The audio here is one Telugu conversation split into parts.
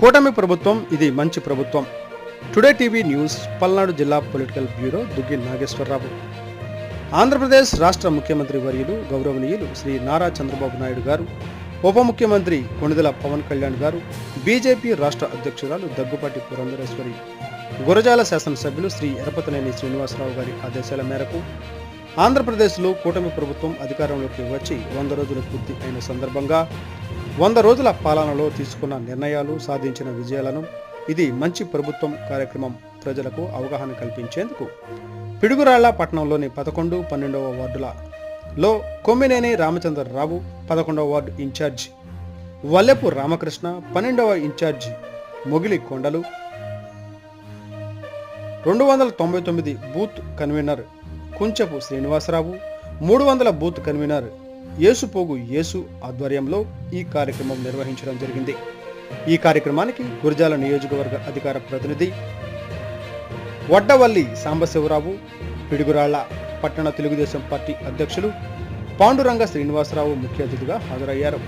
కూటమి ప్రభుత్వం ఇది మంచి ప్రభుత్వం. టుడే టీవీ న్యూస్ పల్నాడు జిల్లా పొలిటికల్ బ్యూరో దుగ్గి నాగేశ్వరరావు. ఆంధ్రప్రదేశ్ రాష్ట్ర ముఖ్యమంత్రి వర్యులు గౌరవనీయులు శ్రీ నారా చంద్రబాబు నాయుడు గారు ఉప ముఖ్యమంత్రి కొణిదెల పవన్ కళ్యాణ్ గారు బీజేపీ రాష్ట్ర అధ్యక్షురాలు దగ్గుపాటి పురంధరేశ్వరి గురజాల శాసనసభ్యులు శ్రీ ఎరపతనేని శ్రీనివాసరావు గారి ఆదేశాల మేరకు ఆంధ్రప్రదేశ్లో కూటమి ప్రభుత్వం అధికారంలోకి వచ్చి వంద రోజులు పూర్తి అయిన సందర్భంగా వంద రోజుల పాలనలో తీసుకున్న నిర్ణయాలు సాధించిన విజయాలను ఇది మంచి ప్రభుత్వం కార్యక్రమం ప్రజలకు అవగాహన కల్పించేందుకు పిడుగురాళ్ళ పట్టణంలోని పదకొండు పన్నెండవ వార్డుల లో కొమ్మినేని రామచంద్రరావు పదకొండవ వార్డు ఇన్ఛార్జ్ వల్లెపు రామకృష్ణ పన్నెండవ ఇన్ఛార్జ్ మొగిలి కొండలు రెండు వందల తొంభై తొమ్మిది బూత్ కన్వీనర్ కుంచపు శ్రీనివాసరావు మూడు వందల బూత్ కన్వీనర్ యేసుపోగు యేసు ఆధ్వర్యంలో ఈ కార్యక్రమం నిర్వహించడం జరిగింది. ఈ కార్యక్రమానికి గురజాల నియోజకవర్గ అధికార ప్రతినిధి వడ్డవల్లి సాంబశివరావు పిడుగురాళ్ళ పట్టణ తెలుగుదేశం పార్టీ అధ్యక్షులు పాండురంగ శ్రీనివాసరావు ముఖ్య అతిథిగా హాజరయ్యారు.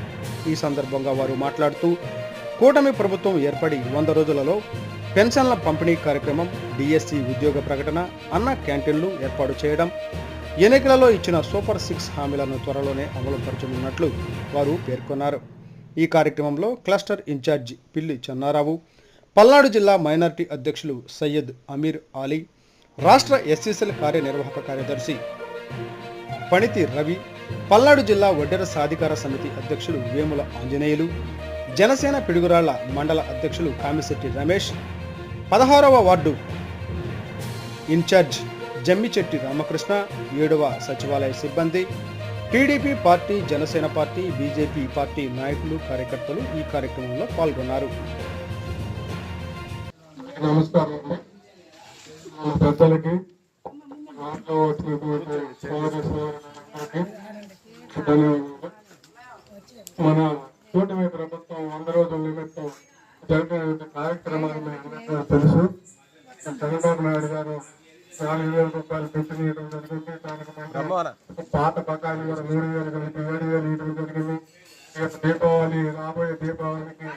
ఈ సందర్భంగా వారు మాట్లాడుతూ కూటమి ప్రభుత్వం ఏర్పడి వంద రోజులలో పెన్షన్ల పంపిణీ కార్యక్రమం డిఎస్సి ఉద్యోగ ప్రకటన అన్న క్యాంటీన్లు ఏర్పాటు చేయడం ఎన్నికలలో ఇచ్చిన సూపర్ సిక్స్ హామీలను త్వరలోనే అమలు పరచనున్నట్లు వారు పేర్కొన్నారు. ఈ కార్యక్రమంలో క్లస్టర్ ఇన్ఛార్జి పిల్లి చెన్నారావు పల్నాడు జిల్లా మైనార్టీ అధ్యక్షులు సయ్యద్ అమీర్ ఆలీ రాష్ట్ర ఎస్సీసీల కార్యనిర్వాహక కార్యదర్శి పణితి రవి పల్నాడు జిల్లా వడ్డెర సాధికార సమితి అధ్యక్షులు వేముల ఆంజనేయులు జనసేన పిడుగురాళ్ళ మండల అధ్యక్షులు కామిశెట్టి రమేష్ పదహారవ వార్డు ఇన్ఛార్జ్ జమ్మిచెట్టి రామకృష్ణ ఏడవ సచివాలయ సిబ్బంది. TDP party Janasena party BJP party నాయకులు కార్యకర్తలు ఈ కార్యక్రమంలో పాల్గొన్నారు. నమస్కారం. మన పెద్దలకి మన కూటమి ప్రభుత్వం వంద రోజుల నిమిత్తం జరిగిన కార్యక్రమాలు తెలుసు. చంద్రబాబు నాయుడు గారు నాలుగు వేల రూపాయలు ఇవ్వడం జరిగింది దానికి పాత బకాయిలు కూడా మూడు వేలు కలిపి ఏడు వేలు ఇవ్వడం జరిగింది దీపావళి రాబోయే దీపావళికి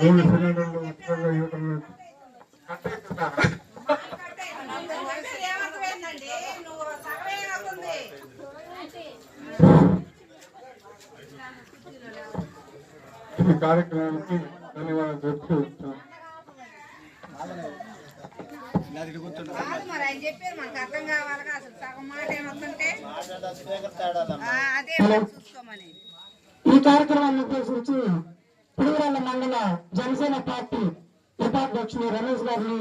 మూడు సిలిండర్లు ఉచితంగా ఇవ్వడం ఈ కార్యక్రమానికి ధన్యవాదాలు చెప్తూ కాదు మరి ఆయన చెప్పారు మనకు అర్థం కావాలిగా అసలు సగం మాట ఏమొస్తుంటే ఆ, అదే మరి చూసుకోమని ఈ కార్యక్రమాన్ని ఉద్దేశించి పులివెల మండల జనసేన పార్టీ ఉపాధ్యక్షులు రమేష్ గారిని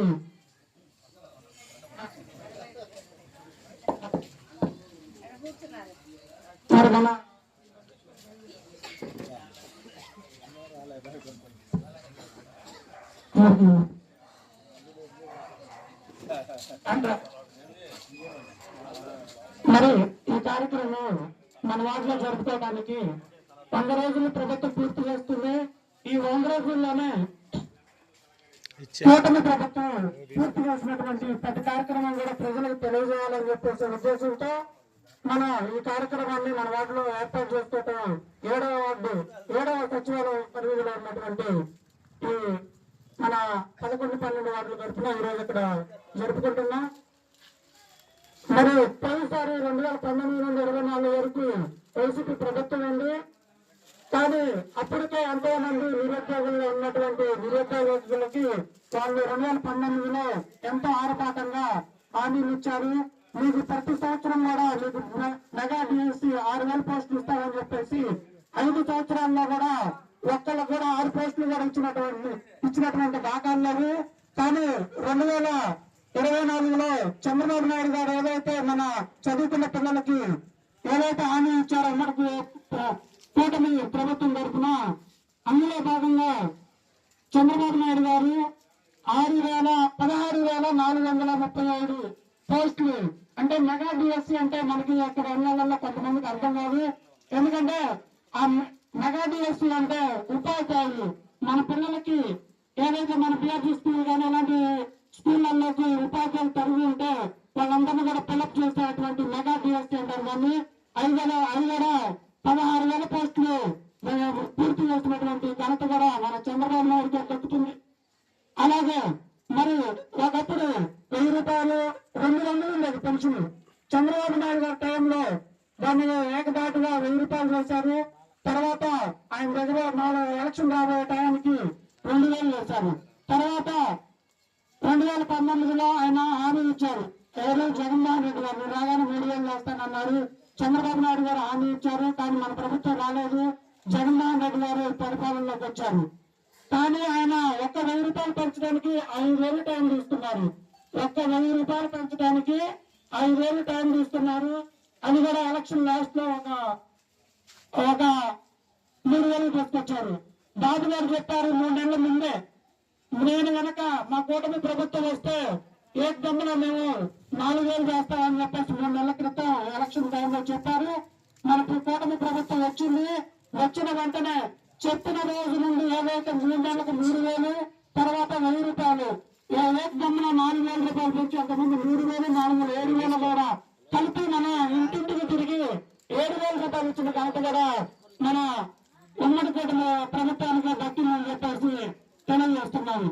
మరి మరి ఈ కార్యక్రమం మన వాటిలో జరుపుకోవడానికి వంద రోజులు ప్రభుత్వం పూర్తి చేస్తుంది. ఈ వంద రోజుల్లోనే కూటమి ప్రభుత్వం పూర్తి చేసినటువంటి ప్రతి కార్యక్రమం కూడా ప్రజలకు తెలియజేయాలని చెప్పేసి ఉద్దేశంతో మన ఈ కార్యక్రమాన్ని మన వాటిలో ఏర్పాటు చేసుకోవటం ఏడవ వార్డు ఏడవ సచివాలయం పరిధిలో ఉన్నటువంటి ఈ మన పదకొండు పన్నెండు వార్డులు తరఫున ఈ రోజు ఇక్కడ జరుపుకుంటున్నాం. మరి పోయినసారి రెండు వేల పంతొమ్మిది నుండి ఇరవై నాలుగు వరకు వైసీపీ ప్రభుత్వం ఉంది. కానీ అప్పటికే ఎంతో మంది నిరుద్యోగుల్లో ఉన్నటువంటి నిరుద్యోగులకి వాళ్ళు రెండు వేల పంతొమ్మిదిలో ఎంతో ఆరపాటంగా హామీలు ఇచ్చారు. మీకు ప్రతి సంవత్సరం కూడా మీకు మెగా డిఎస్సి ఆరు వేల పోస్టులు ఇస్తామని చెప్పేసి ఐదు సంవత్సరాల్లో కూడా ఒక్కళ్ళకు కూడా ఆరు పోస్టులు కూడా ఇచ్చినటువంటి ఇచ్చినటువంటి దాఖలు లేవు. కానీ రెండు వేల ఇరవై నాలుగులో చంద్రబాబు నాయుడు గారు ఏదైతే మన చదువుకున్న పిల్లలకి ఏదైతే హామీ ఇచ్చారో మనకి కూటమి ప్రభుత్వం తరఫున అందులో భాగంగా చంద్రబాబు నాయుడు గారు ఆరు వేల పదహారు వేల నాలుగు వందల ముప్పై ఐదు పోస్టులు అంటే మెగా డిఎస్సి అంటే మనకి అక్కడ ఉన్న వల్ల కొంతమందికి అర్థం కాదు. ఎందుకంటే ఆ మెగా డిఎస్సి అంటే ఉపాధ్యాయులు. మన పిల్లలకి ఏదైతే మన పిఆర్జీ స్కూల్ కానీ అలాంటి స్కూళ్ళల్లోకి ఉపాధ్యాయులు తరిగి ఉంటే వాళ్ళందరినీ కూడా పిలప్ చేసేటువంటి మెగా డిఎస్సి అంటారు. దాన్ని అవి కూడా అవి కూడా పదహారు వేల పోస్టులు పూర్తి చేసినటువంటి ఘనత కూడా మన చంద్రబాబు నాయుడు గారు దక్కుతుంది. అలాగే మరి ఒకప్పుడు వెయ్యి రూపాయలు రెండు వందలు ఉండేది పెన్షన్ చంద్రబాబు నాయుడు గారి టైంలో దాన్ని ఏకదాటుగా వెయ్యి రూపాయలు చేశారు తర్వాత ఆయన దగ్గర నాలుగు ఎలక్షన్ రాబోయే టైంకి రెండు వేలు వేశారు. తర్వాత రెండు వేల పంతొమ్మిదిలో ఆయన హామీ ఇచ్చారు. ఎవరు జగన్మోహన్ రెడ్డి గారు. రాగానే మూడు వేలు చేస్తానన్నారు చంద్రబాబు నాయుడు గారు హామీ ఇచ్చారు కానీ మన ప్రభుత్వం రాలేదు. జగన్మోహన్ రెడ్డి గారు పరిపాలనలోకి వచ్చారు. కానీ ఆయన ఒక్క వెయ్యి రూపాయలు పెంచడానికి ఐదు వేలు టైం తీసుకున్నారు. ఒక్క వెయ్యి రూపాయలు పెంచడానికి ఐదు వేలు టైం తీసుకున్నారు. అది కూడా ఎలక్షన్ లాస్ట్లో ఒక ఒక మూడు వేలు తీసుకొచ్చారు. బాబు గారు చెప్పారు మూడు నెలల ముందే. నేను కనుక మా కూటమి ప్రభుత్వం వస్తే ఏ దమ్మున మేము నాలుగు వేలు చేస్తామని చెప్పేసి మూడు నెలల క్రితం ఎలక్షన్ టైంలో చెప్పారు. మనకు కూటమి ప్రభుత్వం వచ్చింది. వచ్చిన వెంటనే చెప్పిన రోజు నుండి ఏదైతే మూడు నెలలకు మూడు వేలు తర్వాత వెయ్యి రూపాయలు ఏ దమ్మున నాలుగు వేల రూపాయలు పెంచి అంతకుముందు మూడు వేలు ఏడు వేలు కూడా కలిపి మన ఇంటింటికి తిరిగి ఏడు వేల రూపాయలు ఇచ్చిన ఘనత కూడా మన ఉమ్మడి కూటమి ప్రభుత్వానికి దక్కిందని చెప్పేసి చేస్తున్నారు.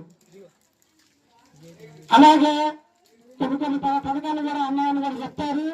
అలాగే కొన్ని కొన్ని పథకాలు కూడా అన్నాయని కూడా చెప్తారు.